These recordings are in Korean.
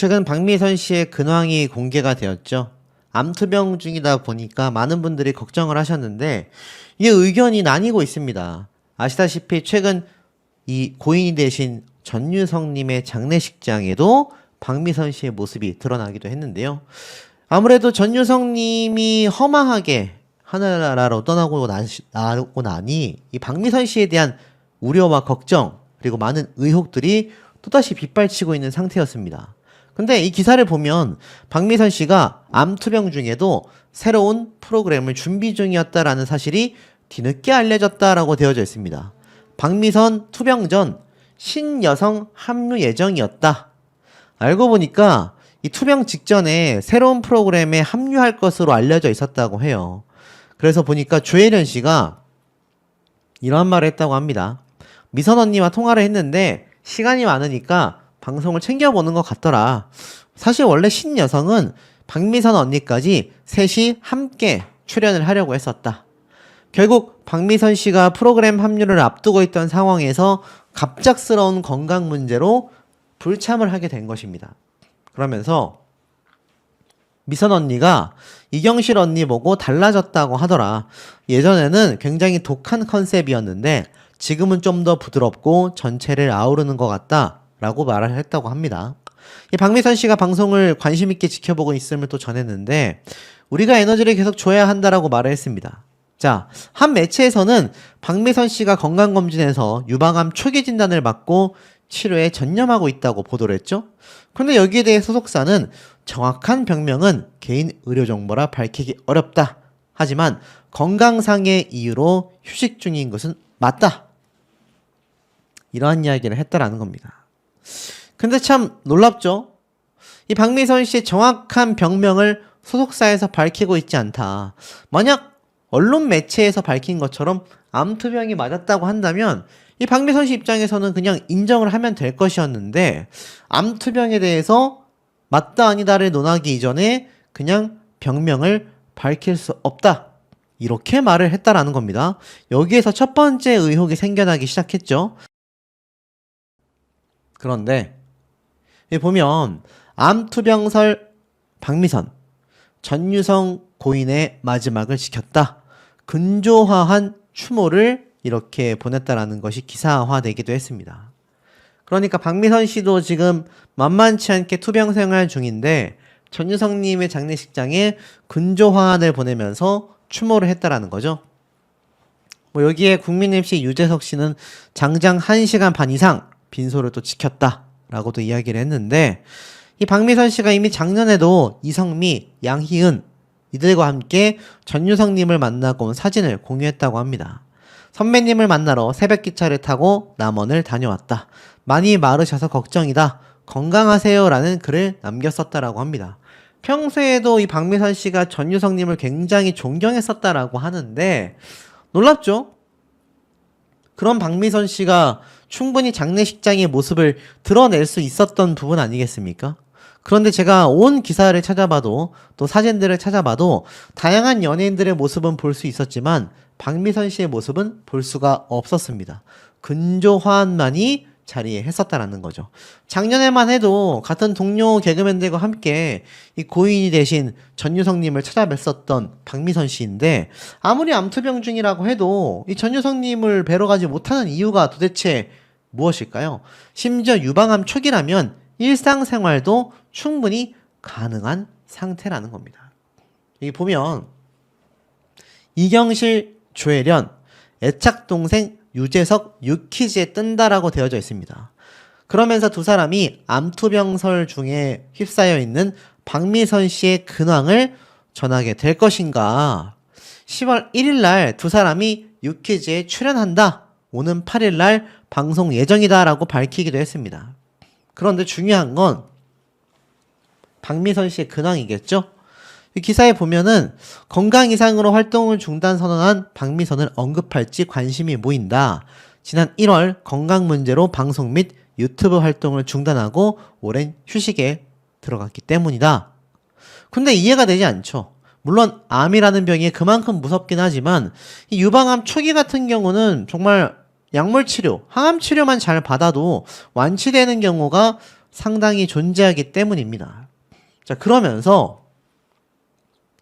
최근 박미선 씨의 근황이 공개가 되었죠. 암투병 중이다 보니까 많은 분들이 걱정을 하셨는데 이게 의견이 나뉘고 있습니다. 아시다시피 최근 이 고인이 되신 전유성님의 장례식장에도 박미선 씨의 모습이 드러나기도 했는데요. 아무래도 전유성님이 허망하게 하늘나라로 떠나고 나고 나니 이 박미선 씨에 대한 우려와 걱정 그리고 많은 의혹들이 또다시 빗발치고 있는 상태였습니다. 근데 이 기사를 보면 박미선 씨가 암투병 중에도 새로운 프로그램을 준비 중이었다라는 사실이 뒤늦게 알려졌다라고 되어져 있습니다. 박미선 투병 전 신여성 합류 예정이었다. 알고 보니까 이 투병 직전에 새로운 프로그램에 합류할 것으로 알려져 있었다고 해요. 그래서 보니까 조혜련 씨가 이러한 말을 했다고 합니다. 미선 언니와 통화를 했는데 시간이 많으니까 방송을 챙겨보는 것 같더라. 사실 원래 신여성은 박미선 언니까지 셋이 함께 출연을 하려고 했었다. 결국 박미선 씨가 프로그램 합류를 앞두고 있던 상황에서 갑작스러운 건강 문제로 불참을 하게 된 것입니다. 그러면서 미선 언니가 이경실 언니 보고 달라졌다고 하더라. 예전에는 굉장히 독한 컨셉이었는데 지금은 좀 더 부드럽고 전체를 아우르는 것 같다. 라고 말을 했다고 합니다. 이 박미선 씨가 방송을 관심 있게 지켜보고 있음을 또 전했는데 우리가 에너지를 계속 줘야 한다라고 말을 했습니다. 자, 한 매체에서는 박미선 씨가 건강검진에서 유방암 초기 진단을 받고 치료에 전념하고 있다고 보도를 했죠. 그런데 여기에 대해 소속사는 정확한 병명은 개인 의료 정보라 밝히기 어렵다. 하지만 건강상의 이유로 휴식 중인 것은 맞다. 이러한 이야기를 했다라는 겁니다. 근데 참 놀랍죠? 이 박미선 씨의 정확한 병명을 소속사에서 밝히고 있지 않다. 만약 언론 매체에서 밝힌 것처럼 암투병이 맞았다고 한다면 이 박미선 씨 입장에서는 그냥 인정을 하면 될 것이었는데 암투병에 대해서 맞다 아니다를 논하기 이전에 그냥 병명을 밝힐 수 없다. 이렇게 말을 했다라는 겁니다. 여기에서 첫 번째 의혹이 생겨나기 시작했죠. 그런데 보면 암투병설 박미선 전유성 고인의 마지막을 지켰다. 근조화한 추모를 이렇게 보냈다라는 것이 기사화되기도 했습니다. 그러니까 박미선 씨도 지금 만만치 않게 투병 생활 중인데 전유성님의 장례식장에 근조화환을 보내면서 추모를 했다라는 거죠. 뭐 여기에 국민 MC 유재석 씨는 장장 1시간 반 이상 빈소를 또 지켰다라고도 이야기를 했는데 이 박미선 씨가 이미 작년에도 이성미, 양희은 이들과 함께 전유성님을 만나고 온 사진을 공유했다고 합니다. 선배님을 만나러 새벽 기차를 타고 남원을 다녀왔다. 많이 마르셔서 걱정이다. 건강하세요라는 글을 남겼었다라고 합니다. 평소에도 이 박미선 씨가 전유성님을 굉장히 존경했었다라고 하는데 놀랍죠? 그런 박미선 씨가 충분히 장례식장의 모습을 드러낼 수 있었던 부분 아니겠습니까? 그런데 제가 온 기사를 찾아봐도 또 사진들을 찾아봐도 다양한 연예인들의 모습은 볼 수 있었지만 박미선 씨의 모습은 볼 수가 없었습니다. 근조화환만이 자리에 했었다라는 거죠. 작년에만 해도 같은 동료 개그맨들과 함께 이 고인이 되신 전유성님을 찾아뵀었던 박미선 씨인데 아무리 암투병 중이라고 해도 이 전유성님을 뵈러 가지 못하는 이유가 도대체 무엇일까요? 심지어 유방암 초기라면 일상생활도 충분히 가능한 상태라는 겁니다. 여기 보면 이경실, 조혜련, 애착 동생 유재석, 유키즈에 뜬다라고 되어져 있습니다. 그러면서 두 사람이 암투병설 중에 휩싸여 있는 박미선 씨의 근황을 전하게 될 것인가? 10월 1일 날 두 사람이 유키즈에 출연한다. 오는 8일 날 방송 예정이다라고 밝히기도 했습니다. 그런데 중요한 건 박미선 씨의 근황이겠죠? 이 기사에 보면은 건강 이상으로 활동을 중단 선언한 박미선을 언급할지 관심이 모인다. 지난 1월 건강 문제로 방송 및 유튜브 활동을 중단하고 오랜 휴식에 들어갔기 때문이다. 근데 이해가 되지 않죠. 물론 암이라는 병이 그만큼 무섭긴 하지만 이 유방암 초기 같은 경우는 정말 약물 치료, 항암 치료만 잘 받아도 완치되는 경우가 상당히 존재하기 때문입니다. 자, 그러면서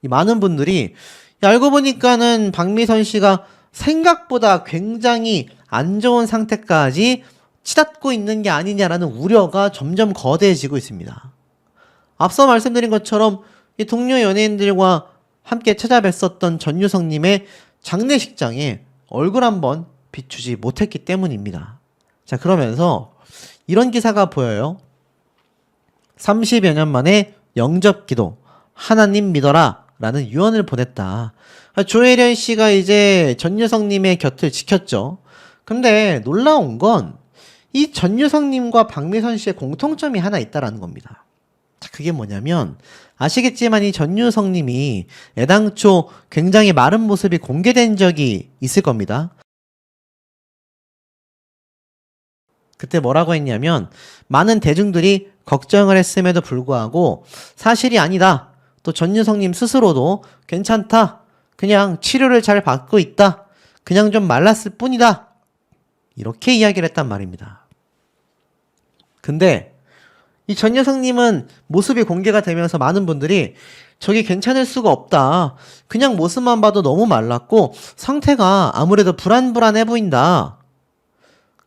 이 많은 분들이 야, 알고 보니까는 박미선 씨가 생각보다 굉장히 안 좋은 상태까지 치닫고 있는 게 아니냐라는 우려가 점점 거대해지고 있습니다. 앞서 말씀드린 것처럼 이 동료 연예인들과 함께 찾아뵀었던 전유성님의 장례식장에 얼굴 한번 비추지 못했기 때문입니다. 자, 그러면서 이런 기사가 보여요. 30여 년 만에 영접 기도, 하나님 믿어라 라는 유언을 보냈다. 조혜련 씨가 이제 전유성님의 곁을 지켰죠. 근데 놀라운 건 이 전유성님과 박미선 씨의 공통점이 하나 있다라는 겁니다. 자, 그게 뭐냐면 아시겠지만 이 전유성님이 애당초 굉장히 마른 모습이 공개된 적이 있을 겁니다. 그때 뭐라고 했냐면 많은 대중들이 걱정을 했음에도 불구하고 사실이 아니다. 또 전유성님 스스로도 괜찮다. 그냥 치료를 잘 받고 있다. 그냥 좀 말랐을 뿐이다. 이렇게 이야기를 했단 말입니다. 근데 이 전여성님은 모습이 공개가 되면서 많은 분들이 저기 괜찮을 수가 없다. 그냥 모습만 봐도 너무 말랐고 상태가 아무래도 불안불안해 보인다.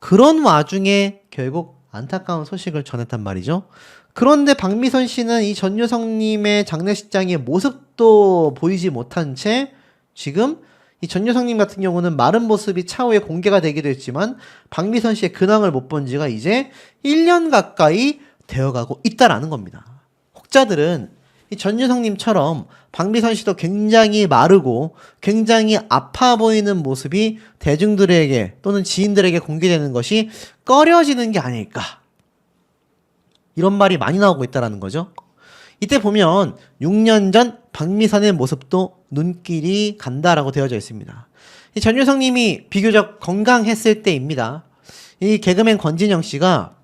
그런 와중에 결국 안타까운 소식을 전했단 말이죠. 그런데 박미선 씨는 이 전유성님의 장례식장의 모습도 보이지 못한 채 지금 이 전유성님 같은 경우는 마른 모습이 차후에 공개가 되기도 했지만 박미선 씨의 근황을 못 본 지가 이제 1년 가까이 되어가고 있다라는 겁니다. 혹자들은 이 전유성님처럼 박미선 씨도 굉장히 마르고 굉장히 아파 보이는 모습이 대중들에게 또는 지인들에게 공개되는 것이 꺼려지는 게 아닐까. 이런 말이 많이 나오고 있다라는 거죠. 이때 보면 6년 전 박미선의 모습도 눈길이 간다라고 되어져 있습니다. 이 전유성 님이 비교적 건강했을 때입니다. 이 개그맨 권진영 씨가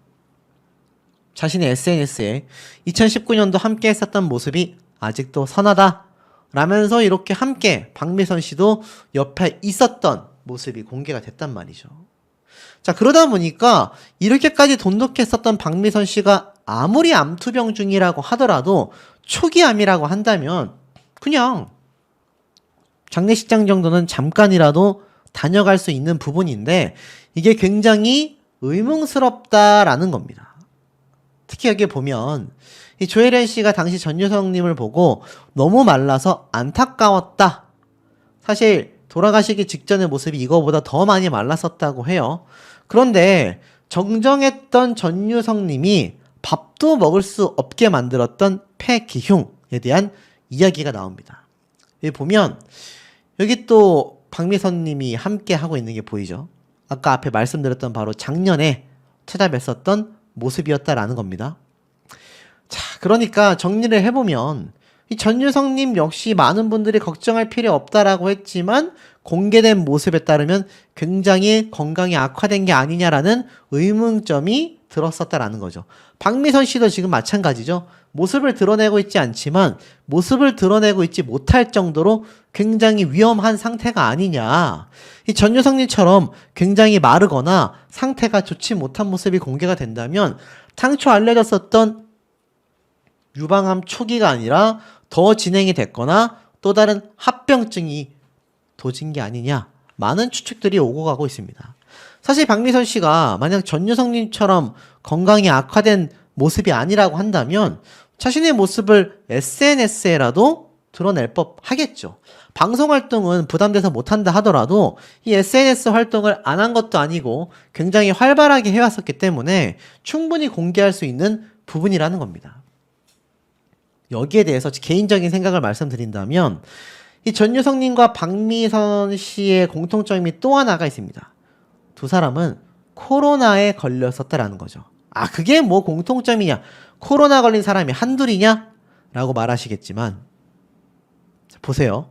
자신의 SNS에 2019년도 함께 했었던 모습이 아직도 선하다. 라면서 이렇게 함께 박미선 씨도 옆에 있었던 모습이 공개가 됐단 말이죠. 자, 그러다 보니까 이렇게까지 돈독했었던 박미선 씨가 아무리 암투병 중이라고 하더라도 초기 암이라고 한다면 그냥 장례식장 정도는 잠깐이라도 다녀갈 수 있는 부분인데 이게 굉장히 의문스럽다라는 겁니다. 특히 여기 보면 이 조혜련 씨가 당시 전유성님을 보고 너무 말라서 안타까웠다. 사실 돌아가시기 직전의 모습이 이거보다 더 많이 말랐었다고 해요. 그런데 정정했던 전유성님이 밥도 먹을 수 없게 만들었던 폐기흉에 대한 이야기가 나옵니다. 여기 보면 여기 또 박미선님이 함께 하고 있는 게 보이죠. 아까 앞에 말씀드렸던 바로 작년에 찾아뵀었던 모습이었다라는 겁니다. 자, 그러니까 정리를 해보면 이 전유성님 역시 많은 분들이 걱정할 필요 없다라고 했지만 공개된 모습에 따르면 굉장히 건강이 악화된 게 아니냐라는 의문점이 들었었다라는 거죠. 박미선 씨도 지금 마찬가지죠. 모습을 드러내고 있지 않지만 모습을 드러내고 있지 못할 정도로 굉장히 위험한 상태가 아니냐. 이 전유성님처럼 굉장히 마르거나 상태가 좋지 못한 모습이 공개가 된다면 당초 알려졌었던 유방암 초기가 아니라 더 진행이 됐거나 또 다른 합병증이 도진 게 아니냐. 많은 추측들이 오고 가고 있습니다. 사실 박미선 씨가 만약 전유성님처럼 건강이 악화된 모습이 아니라고 한다면 자신의 모습을 SNS에라도 드러낼 법 하겠죠. 방송 활동은 부담돼서 못한다 하더라도 이 SNS 활동을 안 한 것도 아니고 굉장히 활발하게 해왔었기 때문에 충분히 공개할 수 있는 부분이라는 겁니다. 여기에 대해서 개인적인 생각을 말씀드린다면 이 전유성님과 박미선 씨의 공통점이 또 하나가 있습니다. 두 사람은 코로나에 걸렸었다라는 거죠. 아, 그게 뭐 공통점이냐? 코로나 걸린 사람이 한둘이냐? 라고 말하시겠지만, 보세요.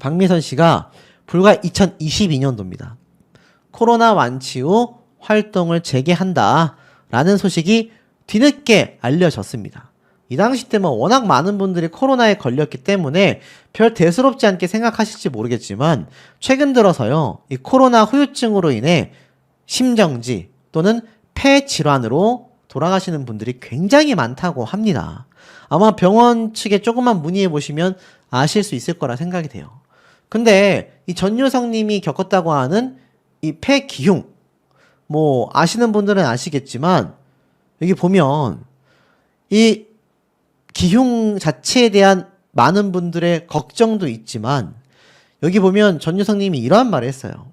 박미선 씨가 불과 2022년도입니다. 코로나 완치 후 활동을 재개한다. 라는 소식이 뒤늦게 알려졌습니다. 이 당시 때면 워낙 많은 분들이 코로나에 걸렸기 때문에 별 대수롭지 않게 생각하실지 모르겠지만 최근 들어서요, 이 코로나 후유증으로 인해 심정지 또는 폐 질환으로 돌아가시는 분들이 굉장히 많다고 합니다. 아마 병원 측에 조금만 문의해 보시면 아실 수 있을 거라 생각이 돼요. 근데 이 전유성님이 겪었다고 하는 이 폐기흉, 뭐 아시는 분들은 아시겠지만 여기 보면 이 기흉 자체에 대한 많은 분들의 걱정도 있지만 여기 보면 전유성님이 이러한 말을 했어요.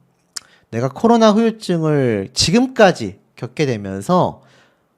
내가 코로나 후유증을 지금까지 겪게 되면서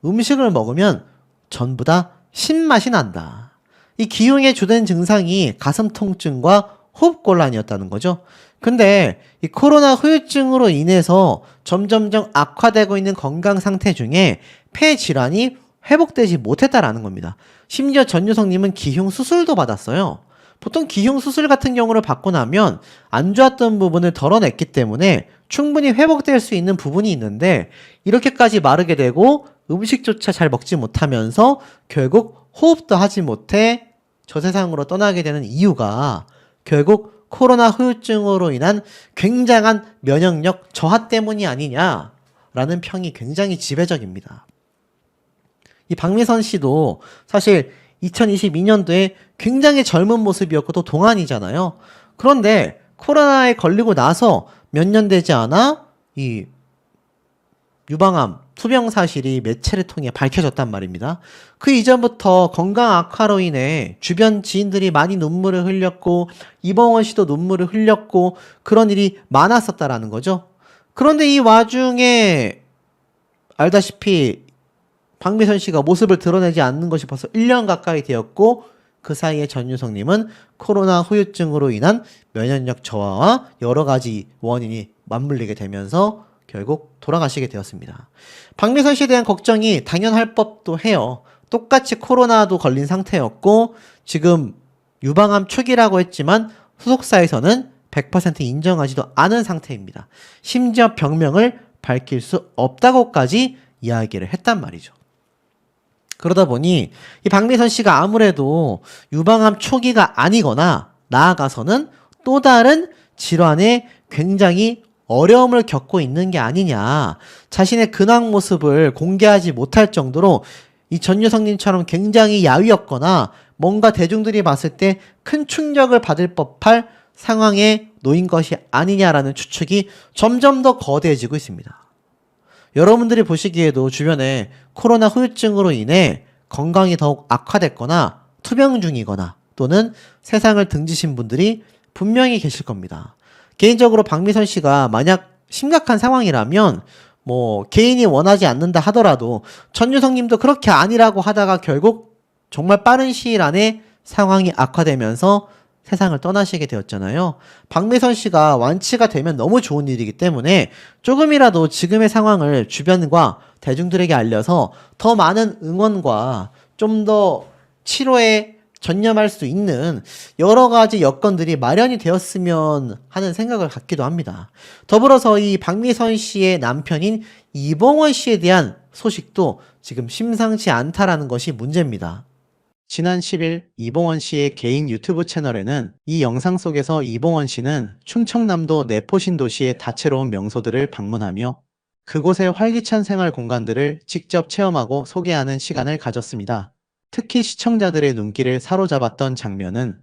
음식을 먹으면 전부 다 신맛이 난다. 이 기흉의 주된 증상이 가슴 통증과 호흡곤란이었다는 거죠. 근데 이 코로나 후유증으로 인해서 점점점 악화되고 있는 건강 상태 중에 폐 질환이 회복되지 못했다라는 겁니다. 심지어 전유성님은 기흉 수술도 받았어요. 보통 기흉 수술 같은 경우를 받고 나면 안 좋았던 부분을 덜어냈기 때문에 충분히 회복될 수 있는 부분이 있는데 이렇게까지 마르게 되고 음식조차 잘 먹지 못하면서 결국 호흡도 하지 못해 저 세상으로 떠나게 되는 이유가 결국 코로나 후유증으로 인한 굉장한 면역력 저하 때문이 아니냐라는 평이 굉장히 지배적입니다. 이 박미선 씨도 사실 2022년도에 굉장히 젊은 모습이었고 또 동안이잖아요. 그런데 코로나에 걸리고 나서 몇 년 되지 않아 이 유방암 투병 사실이 매체를 통해 밝혀졌단 말입니다. 그 이전부터 건강 악화로 인해 주변 지인들이 많이 눈물을 흘렸고 이봉원 씨도 눈물을 흘렸고 그런 일이 많았었다라는 거죠. 그런데 이 와중에 알다시피 박미선 씨가 모습을 드러내지 않는 것이 벌써 1년 가까이 되었고 그 사이에 전유성님은 코로나 후유증으로 인한 면역력 저하와 여러 가지 원인이 맞물리게 되면서 결국 돌아가시게 되었습니다. 박미선 씨에 대한 걱정이 당연할 법도 해요. 똑같이 코로나도 걸린 상태였고 지금 유방암 초기라고 했지만 소속사에서는 100% 인정하지도 않은 상태입니다. 심지어 병명을 밝힐 수 없다고까지 이야기를 했단 말이죠. 그러다 보니 이 박미선 씨가 아무래도 유방암 초기가 아니거나 나아가서는 또 다른 질환에 굉장히 어려움을 겪고 있는 게 아니냐. 자신의 근황 모습을 공개하지 못할 정도로 이 전유성님처럼 굉장히 야위였거나 뭔가 대중들이 봤을 때 큰 충격을 받을 법할 상황에 놓인 것이 아니냐라는 추측이 점점 더 거대해지고 있습니다. 여러분들이 보시기에도 주변에 코로나 후유증으로 인해 건강이 더욱 악화됐거나 투병 중이거나 또는 세상을 등지신 분들이 분명히 계실 겁니다. 개인적으로 박미선 씨가 만약 심각한 상황이라면 뭐 개인이 원하지 않는다 하더라도 전유성 님도 그렇게 아니라고 하다가 결국 정말 빠른 시일 안에 상황이 악화되면서 세상을 떠나시게 되었잖아요. 박미선 씨가 완치가 되면 너무 좋은 일이기 때문에 조금이라도 지금의 상황을 주변과 대중들에게 알려서 더 많은 응원과 좀 더 치료에 전념할 수 있는 여러 가지 여건들이 마련이 되었으면 하는 생각을 갖기도 합니다. 더불어서 이 박미선 씨의 남편인 이봉원 씨에 대한 소식도 지금 심상치 않다라는 것이 문제입니다. 지난 10일 이봉원 씨의 개인 유튜브 채널에는 이 영상 속에서 이봉원 씨는 충청남도 내포신 도시의 다채로운 명소들을 방문하며 그곳의 활기찬 생활 공간들을 직접 체험하고 소개하는 시간을 가졌습니다. 특히 시청자들의 눈길을 사로잡았던 장면은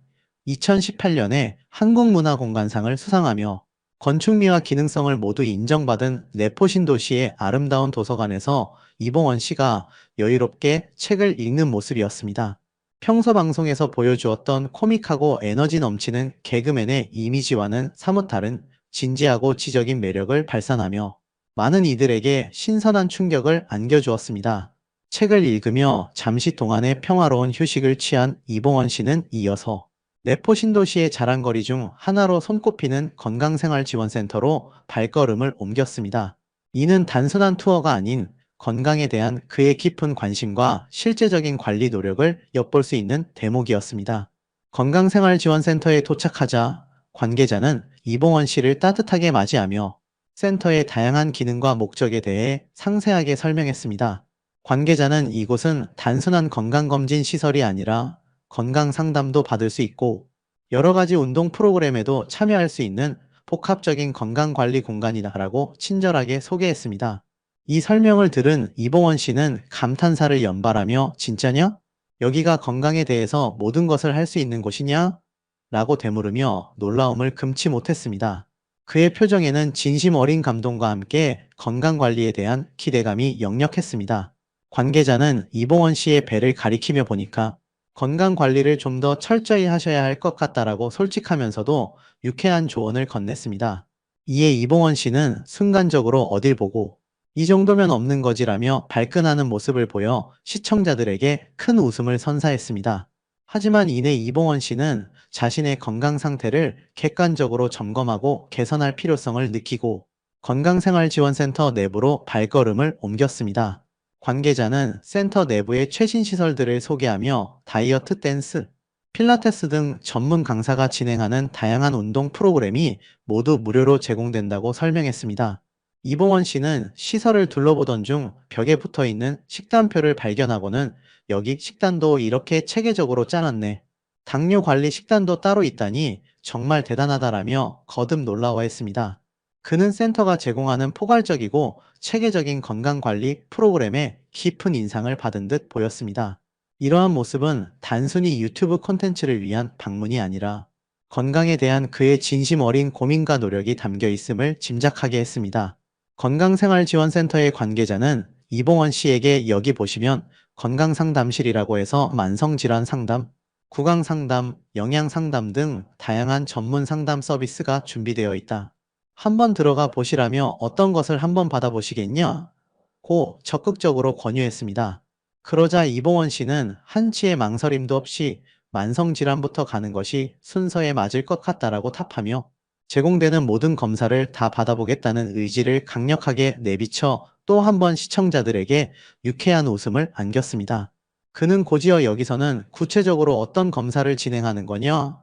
2018년에 한국문화공간상을 수상하며 건축미와 기능성을 모두 인정받은 내포신 도시의 아름다운 도서관에서 이봉원 씨가 여유롭게 책을 읽는 모습이었습니다. 평소 방송에서 보여주었던 코믹하고 에너지 넘치는 개그맨의 이미지와는 사뭇 다른 진지하고 지적인 매력을 발산하며 많은 이들에게 신선한 충격을 안겨주었습니다. 책을 읽으며 잠시 동안의 평화로운 휴식을 취한 이봉원 씨는 이어서 내포 신도시의 자랑거리 중 하나로 손꼽히는 건강생활지원센터로 발걸음을 옮겼습니다. 이는 단순한 투어가 아닌 건강에 대한 그의 깊은 관심과 실제적인 관리 노력을 엿볼 수 있는 대목이었습니다. 건강생활지원센터에 도착하자 관계자는 이봉원 씨를 따뜻하게 맞이하며 센터의 다양한 기능과 목적에 대해 상세하게 설명했습니다. 관계자는 이곳은 단순한 건강검진 시설이 아니라 건강 상담도 받을 수 있고 여러 가지 운동 프로그램에도 참여할 수 있는 복합적인 건강관리 공간이다라고 친절하게 소개했습니다. 이 설명을 들은 이봉원 씨는 감탄사를 연발하며 진짜냐? 여기가 건강에 대해서 모든 것을 할 수 있는 곳이냐? 라고 되물으며 놀라움을 금치 못했습니다. 그의 표정에는 진심 어린 감동과 함께 건강관리에 대한 기대감이 역력했습니다. 관계자는 이봉원 씨의 배를 가리키며 보니까 건강관리를 좀 더 철저히 하셔야 할 것 같다라고 솔직하면서도 유쾌한 조언을 건넸습니다. 이에 이봉원 씨는 순간적으로 어딜 보고 이 정도면 없는 거지라며 발끈하는 모습을 보여 시청자들에게 큰 웃음을 선사했습니다. 하지만 이내 이봉원 씨는 자신의 건강 상태를 객관적으로 점검하고 개선할 필요성을 느끼고 건강생활지원센터 내부로 발걸음을 옮겼습니다. 관계자는 센터 내부의 최신 시설들을 소개하며 다이어트 댄스, 필라테스 등 전문 강사가 진행하는 다양한 운동 프로그램이 모두 무료로 제공된다고 설명했습니다. 이봉원 씨는 시설을 둘러보던 중 벽에 붙어 있는 식단표를 발견하고는 여기 식단도 이렇게 체계적으로 짜놨네. 당뇨 관리 식단도 따로 있다니 정말 대단하다라며 거듭 놀라워했습니다. 그는 센터가 제공하는 포괄적이고 체계적인 건강관리 프로그램에 깊은 인상을 받은 듯 보였습니다. 이러한 모습은 단순히 유튜브 콘텐츠를 위한 방문이 아니라 건강에 대한 그의 진심 어린 고민과 노력이 담겨 있음을 짐작하게 했습니다. 건강생활지원센터의 관계자는 이봉원 씨에게 여기 보시면 건강상담실이라고 해서 만성질환 상담, 구강 상담, 영양 상담 등 다양한 전문 상담 서비스가 준비되어 있다. 한번 들어가 보시라며 어떤 것을 한번 받아보시겠냐? 고 적극적으로 권유했습니다. 그러자 이봉원 씨는 한치의 망설임도 없이 만성질환부터 가는 것이 순서에 맞을 것 같다라고 탑하며 제공되는 모든 검사를 다 받아보겠다는 의지를 강력하게 내비쳐 또 한 번 시청자들에게 유쾌한 웃음을 안겼습니다. 그는 고지어 여기서는 구체적으로 어떤 검사를 진행하는 거냐?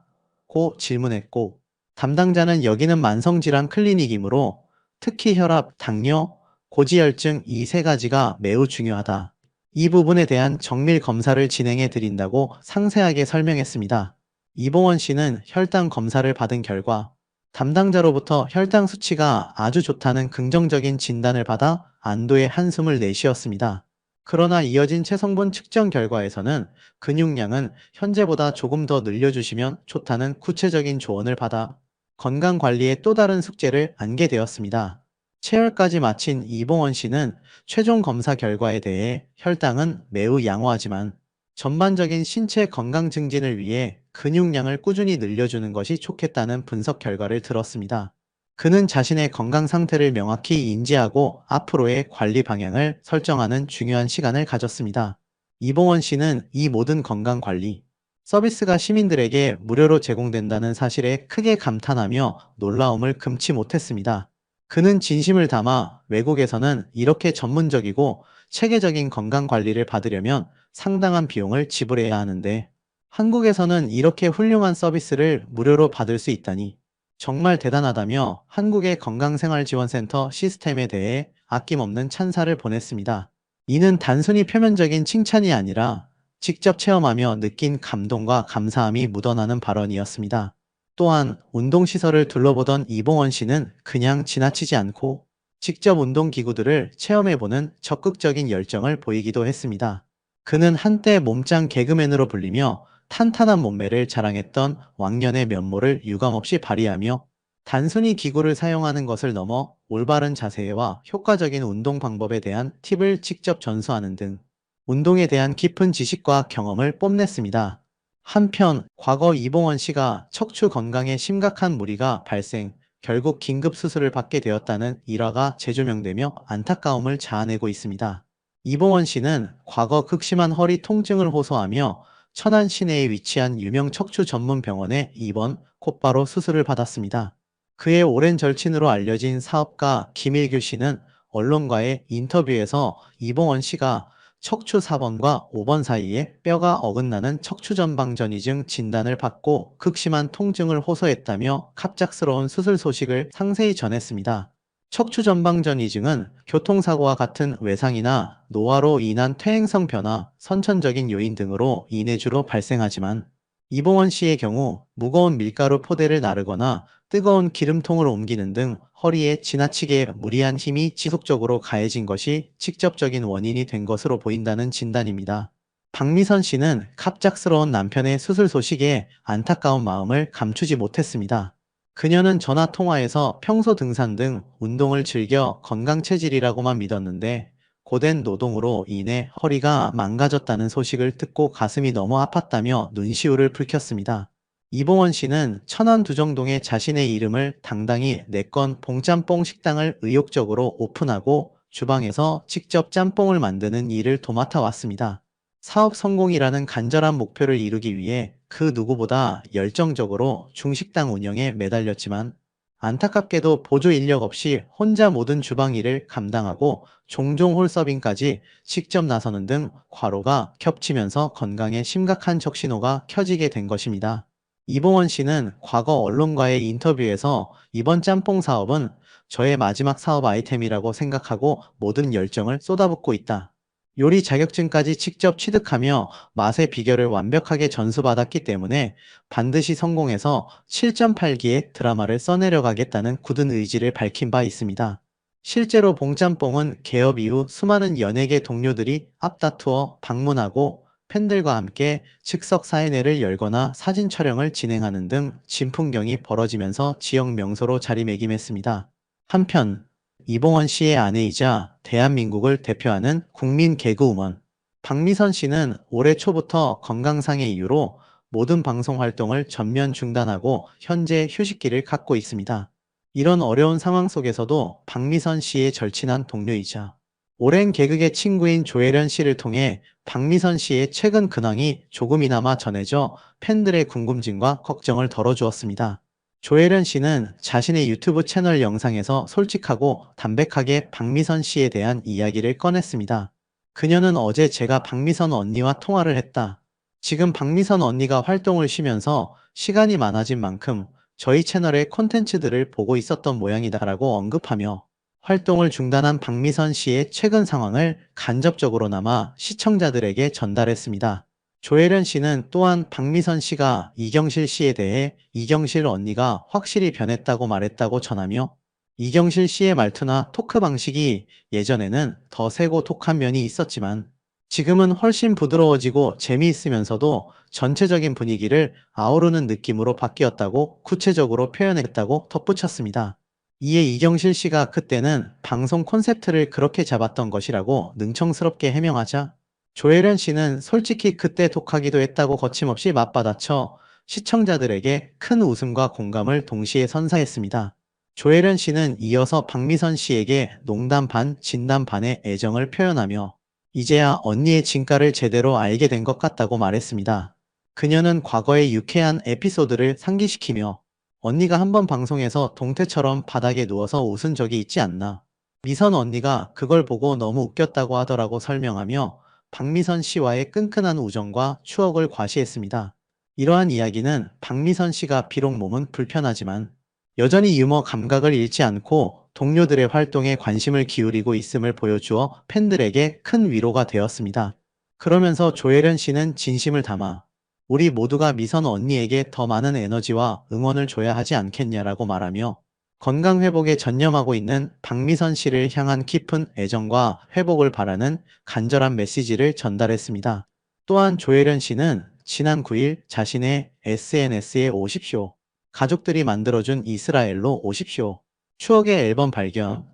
고 질문했고 담당자는 여기는 만성질환 클리닉이므로 특히 혈압, 당뇨, 고지혈증 이 세 가지가 매우 중요하다. 이 부분에 대한 정밀 검사를 진행해 드린다고 상세하게 설명했습니다. 이봉원 씨는 혈당 검사를 받은 결과 담당자로부터 혈당 수치가 아주 좋다는 긍정적인 진단을 받아 안도의 한숨을 내쉬었습니다. 그러나 이어진 체성분 측정 결과에서는 근육량은 현재보다 조금 더 늘려주시면 좋다는 구체적인 조언을 받아 건강 관리에 또 다른 숙제를 안게 되었습니다. 체열까지 마친 이봉원 씨는 최종 검사 결과에 대해 혈당은 매우 양호하지만 전반적인 신체 건강 증진을 위해 근육량을 꾸준히 늘려주는 것이 좋겠다는 분석 결과를 들었습니다. 그는 자신의 건강 상태를 명확히 인지하고 앞으로의 관리 방향을 설정하는 중요한 시간을 가졌습니다. 이봉원 씨는 이 모든 건강 관리 서비스가 시민들에게 무료로 제공된다는 사실에 크게 감탄하며 놀라움을 금치 못했습니다. 그는 진심을 담아 외국에서는 이렇게 전문적이고 체계적인 건강 관리를 받으려면 상당한 비용을 지불해야 하는데 한국에서는 이렇게 훌륭한 서비스를 무료로 받을 수 있다니 정말 대단하다며 한국의 건강생활지원센터 시스템에 대해 아낌없는 찬사를 보냈습니다. 이는 단순히 표면적인 칭찬이 아니라 직접 체험하며 느낀 감동과 감사함이 묻어나는 발언이었습니다. 또한 운동시설을 둘러보던 이봉원 씨는 그냥 지나치지 않고 직접 운동기구들을 체험해보는 적극적인 열정을 보이기도 했습니다. 그는 한때 몸짱 개그맨으로 불리며 탄탄한 몸매를 자랑했던 왕년의 면모를 유감없이 발휘하며 단순히 기구를 사용하는 것을 넘어 올바른 자세와 효과적인 운동 방법에 대한 팁을 직접 전수하는 등 운동에 대한 깊은 지식과 경험을 뽐냈습니다. 한편 과거 이봉원 씨가 척추 건강에 심각한 무리가 발생, 결국 긴급 수술을 받게 되었다는 일화가 재조명되며 안타까움을 자아내고 있습니다. 이봉원 씨는 과거 극심한 허리 통증을 호소하며 천안 시내에 위치한 유명 척추 전문 병원에 입원, 곧바로 수술을 받았습니다. 그의 오랜 절친으로 알려진 사업가 김일규 씨는 언론과의 인터뷰에서 이봉원 씨가 척추 4번과 5번 사이에 뼈가 어긋나는 척추전방전이증 진단을 받고 극심한 통증을 호소했다며 갑작스러운 수술 소식을 상세히 전했습니다. 척추 전방전 이증은 교통사고와 같은 외상이나 노화로 인한 퇴행성 변화, 선천적인 요인 등으로 인해 주로 발생하지만 이봉원 씨의 경우 무거운 밀가루 포대를 나르거나 뜨거운 기름통을 옮기는 등 허리에 지나치게 무리한 힘이 지속적으로 가해진 것이 직접적인 원인이 된 것으로 보인다는 진단입니다. 박미선 씨는 갑작스러운 남편의 수술 소식에 안타까운 마음을 감추지 못했습니다. 그녀는 전화 통화에서 평소 등산 등 운동을 즐겨 건강 체질이라고만 믿었는데 고된 노동으로 인해 허리가 망가졌다는 소식을 듣고 가슴이 너무 아팠다며 눈시울을 붉혔습니다. 이봉원 씨는 천안 두정동에 자신의 이름을 당당히 내건 봉짬뽕 식당을 의욕적으로 오픈하고 주방에서 직접 짬뽕을 만드는 일을 도맡아 왔습니다. 사업 성공이라는 간절한 목표를 이루기 위해 그 누구보다 열정적으로 중식당 운영에 매달렸지만 안타깝게도 보조 인력 없이 혼자 모든 주방 일을 감당하고 종종 홀서빙까지 직접 나서는 등 과로가 겹치면서 건강에 심각한 적신호가 켜지게 된 것입니다. 이봉원 씨는 과거 언론과의 인터뷰에서 이번 짬뽕 사업은 저의 마지막 사업 아이템이라고 생각하고 모든 열정을 쏟아붓고 있다. 요리 자격증까지 직접 취득하며 맛의 비결을 완벽하게 전수받았기 때문에 반드시 성공해서 7.8기의 드라마를 써내려가겠다는 굳은 의지를 밝힌 바 있습니다. 실제로 봉짬뽕은 개업 이후 수많은 연예계 동료들이 앞다투어 방문하고 팬들과 함께 즉석 사인회를 열거나 사진 촬영을 진행하는 등 진풍경이 벌어지면서 지역 명소로 자리매김했습니다. 한편 이봉원 씨의 아내이자 대한민국을 대표하는 국민 개그우먼 박미선 씨는 올해 초부터 건강상의 이유로 모든 방송 활동을 전면 중단하고 현재 휴식기를 갖고 있습니다. 이런 어려운 상황 속에서도 박미선 씨의 절친한 동료이자 오랜 개그계 친구인 조혜련 씨를 통해 박미선 씨의 최근 근황이 조금이나마 전해져 팬들의 궁금증과 걱정을 덜어주었습니다. 조혜련 씨는 자신의 유튜브 채널 영상에서 솔직하고 담백하게 박미선 씨에 대한 이야기를 꺼냈습니다. 그녀는 어제 제가 박미선 언니와 통화를 했다. 지금 박미선 언니가 활동을 쉬면서 시간이 많아진 만큼 저희 채널의 콘텐츠들을 보고 있었던 모양이다라고 언급하며 활동을 중단한 박미선 씨의 최근 상황을 간접적으로나마 시청자들에게 전달했습니다. 조혜련 씨는 또한 박미선 씨가 이경실 씨에 대해 이경실 언니가 확실히 변했다고 말했다고 전하며 이경실 씨의 말투나 토크 방식이 예전에는 더 세고 독한 면이 있었지만 지금은 훨씬 부드러워지고 재미있으면서도 전체적인 분위기를 아우르는 느낌으로 바뀌었다고 구체적으로 표현했다고 덧붙였습니다. 이에 이경실 씨가 그때는 방송 콘셉트를 그렇게 잡았던 것이라고 능청스럽게 해명하자 조혜련 씨는 솔직히 그때 독하기도 했다고 거침없이 맞받아쳐 시청자들에게 큰 웃음과 공감을 동시에 선사했습니다. 조혜련 씨는 이어서 박미선 씨에게 농담 반, 진담 반의 애정을 표현하며 이제야 언니의 진가를 제대로 알게 된 것 같다고 말했습니다. 그녀는 과거의 유쾌한 에피소드를 상기시키며 언니가 한 번 방송에서 동태처럼 바닥에 누워서 웃은 적이 있지 않나. 미선 언니가 그걸 보고 너무 웃겼다고 하더라고 설명하며 박미선 씨와의 끈끈한 우정과 추억을 과시했습니다. 이러한 이야기는 박미선 씨가 비록 몸은 불편하지만 여전히 유머 감각을 잃지 않고 동료들의 활동에 관심을 기울이고 있음을 보여주어 팬들에게 큰 위로가 되었습니다. 그러면서 조혜련 씨는 진심을 담아 우리 모두가 미선 언니에게 더 많은 에너지와 응원을 줘야 하지 않겠냐라고 말하며 건강 회복에 전념하고 있는 박미선 씨를 향한 깊은 애정과 회복을 바라는 간절한 메시지를 전달했습니다. 또한 조혜련 씨는 지난 9일 자신의 SNS에 오십시오. 가족들이 만들어준 이스라엘로 오십시오. 추억의 앨범 발견.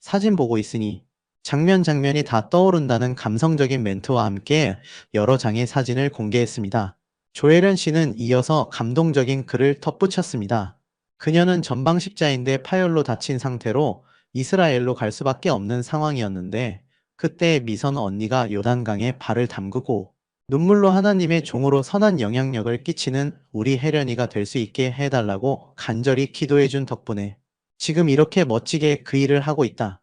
사진 보고 있으니 장면 장면이 다 떠오른다는 감성적인 멘트와 함께 여러 장의 사진을 공개했습니다. 조혜련 씨는 이어서 감동적인 글을 덧붙였습니다. 그녀는 전방 십자인대 파열로 다친 상태로 이스라엘로 갈 수밖에 없는 상황이었는데 그때 미선 언니가 요단강에 발을 담그고 눈물로 하나님의 종으로 선한 영향력을 끼치는 우리 혜련이가 될 수 있게 해달라고 간절히 기도해준 덕분에 지금 이렇게 멋지게 그 일을 하고 있다.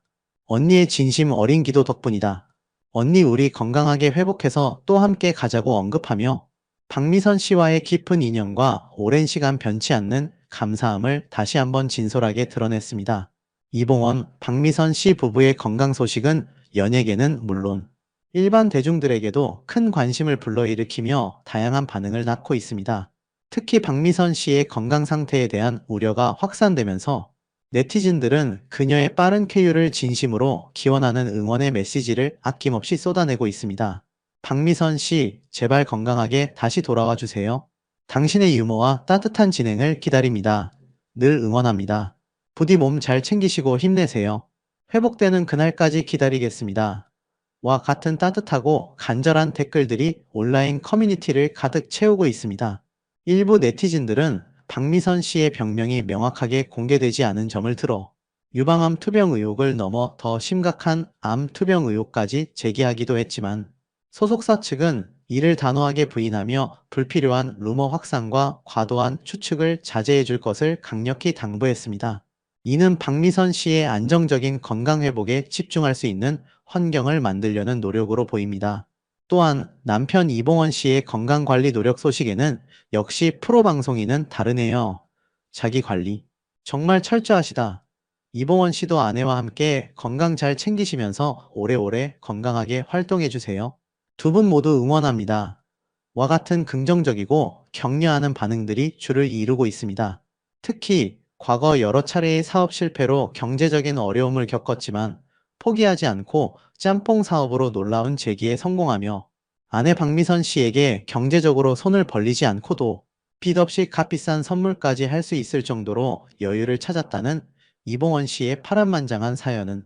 언니의 진심 어린 기도 덕분이다. 언니 우리 건강하게 회복해서 또 함께 가자고 언급하며 박미선 씨와의 깊은 인연과 오랜 시간 변치 않는 감사함을 다시 한번 진솔하게 드러냈습니다. 이봉원, 박미선 씨 부부의 건강 소식은 연예계는 물론 일반 대중들에게도 큰 관심을 불러일으키며 다양한 반응을 낳고 있습니다. 특히 박미선 씨의 건강 상태에 대한 우려가 확산되면서 네티즌들은 그녀의 빠른 쾌유를 진심으로 기원하는 응원의 메시지를 아낌없이 쏟아내고 있습니다. 박미선 씨, 제발 건강하게 다시 돌아와 주세요. 당신의 유머와 따뜻한 진행을 기다립니다. 늘 응원합니다. 부디 몸 잘 챙기시고 힘내세요. 회복되는 그날까지 기다리겠습니다. 와 같은 따뜻하고 간절한 댓글들이 온라인 커뮤니티를 가득 채우고 있습니다. 일부 네티즌들은 박미선 씨의 병명이 명확하게 공개되지 않은 점을 들어 유방암 투병 의혹을 넘어 더 심각한 암 투병 의혹까지 제기하기도 했지만 소속사 측은 이를 단호하게 부인하며 불필요한 루머 확산과 과도한 추측을 자제해 줄 것을 강력히 당부했습니다. 이는 박미선 씨의 안정적인 건강 회복에 집중할 수 있는 환경을 만들려는 노력으로 보입니다. 또한 남편 이봉원 씨의 건강 관리 노력 소식에는 역시 프로 방송인은 다르네요. 자기 관리. 정말 철저하시다. 이봉원 씨도 아내와 함께 건강 잘 챙기시면서 오래오래 건강하게 활동해 주세요. 두 분 모두 응원합니다. 와 같은 긍정적이고 격려하는 반응들이 줄을 이루고 있습니다. 특히 과거 여러 차례의 사업 실패로 경제적인 어려움을 겪었지만 포기하지 않고 짬뽕 사업으로 놀라운 재기에 성공하며 아내 박미선 씨에게 경제적으로 손을 벌리지 않고도 빚 없이 값비싼 선물까지 할 수 있을 정도로 여유를 찾았다는 이봉원 씨의 파란만장한 사연은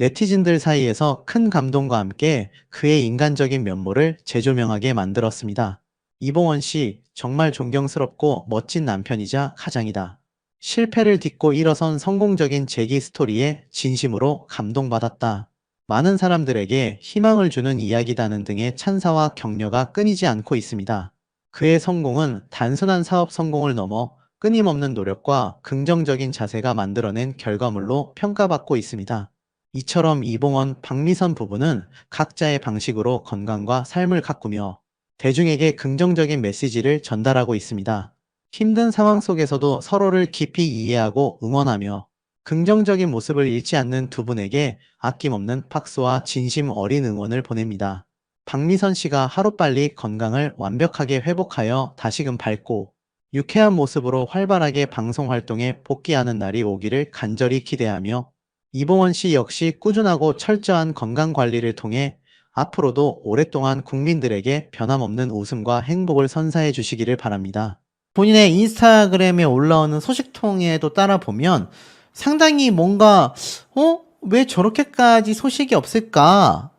네티즌들 사이에서 큰 감동과 함께 그의 인간적인 면모를 재조명하게 만들었습니다. 이봉원 씨, 정말 존경스럽고 멋진 남편이자 가장이다. 실패를 딛고 일어선 성공적인 재기 스토리에 진심으로 감동받았다. 많은 사람들에게 희망을 주는 이야기다는 등의 찬사와 격려가 끊이지 않고 있습니다. 그의 성공은 단순한 사업 성공을 넘어 끊임없는 노력과 긍정적인 자세가 만들어낸 결과물로 평가받고 있습니다. 이처럼 이봉원, 박미선 부부는 각자의 방식으로 건강과 삶을 가꾸며 대중에게 긍정적인 메시지를 전달하고 있습니다. 힘든 상황 속에서도 서로를 깊이 이해하고 응원하며 긍정적인 모습을 잃지 않는 두 분에게 아낌없는 박수와 진심 어린 응원을 보냅니다. 박미선 씨가 하루빨리 건강을 완벽하게 회복하여 다시금 밝고 유쾌한 모습으로 활발하게 방송 활동에 복귀하는 날이 오기를 간절히 기대하며 이봉원 씨 역시 꾸준하고 철저한 건강 관리를 통해 앞으로도 오랫동안 국민들에게 변함없는 웃음과 행복을 선사해 주시기를 바랍니다. 본인의 인스타그램에 올라오는 소식통에도 따라 보면 상당히 뭔가 어? 왜 저렇게까지 소식이 없을까?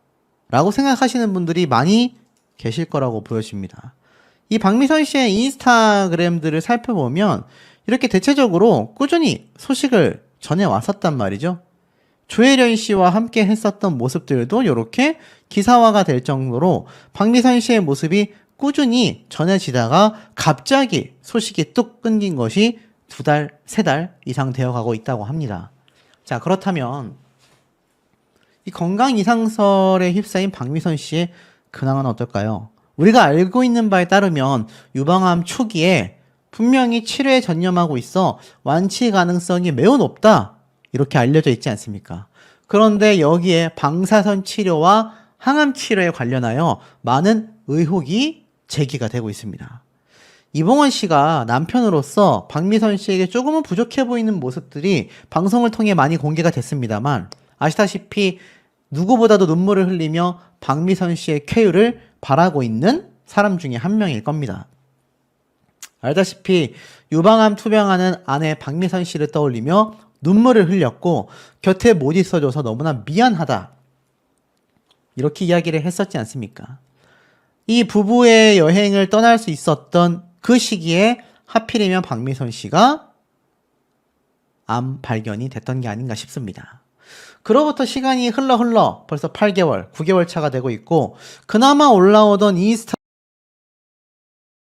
라고 생각하시는 분들이 많이 계실 거라고 보여집니다. 이 박미선 씨의 인스타그램들을 살펴보면 이렇게 대체적으로 꾸준히 소식을 전해 왔었단 말이죠. 조혜련 씨와 함께 했었던 모습들도 이렇게 기사화가 될 정도로 박미선 씨의 모습이 꾸준히 전해지다가 갑자기 소식이 뚝 끊긴 것이 두 달, 세 달 이상 되어 가고 있다고 합니다. 자, 그렇다면 이 건강 이상설에 휩싸인 박미선 씨의 근황은 어떨까요? 우리가 알고 있는 바에 따르면 유방암 초기에 분명히 치료에 전념하고 있어 완치 가능성이 매우 높다. 이렇게 알려져 있지 않습니까? 그런데 여기에 방사선 치료와 항암 치료에 관련하여 많은 의혹이 제기가 되고 있습니다. 이봉원 씨가 남편으로서 박미선 씨에게 조금은 부족해 보이는 모습들이 방송을 통해 많이 공개가 됐습니다만 아시다시피 누구보다도 눈물을 흘리며 박미선 씨의 쾌유를 바라고 있는 사람 중에 한 명일 겁니다. 알다시피 유방암 투병하는 아내 박미선 씨를 떠올리며 눈물을 흘렸고 곁에 못 있어줘서 너무나 미안하다. 이렇게 이야기를 했었지 않습니까? 이 부부의 여행을 떠날 수 있었던 그 시기에 하필이면 박미선 씨가 암 발견이 됐던 게 아닌가 싶습니다. 그로부터 시간이 흘러 흘러 벌써 8개월, 9개월 차가 되고 있고 그나마 올라오던 인스타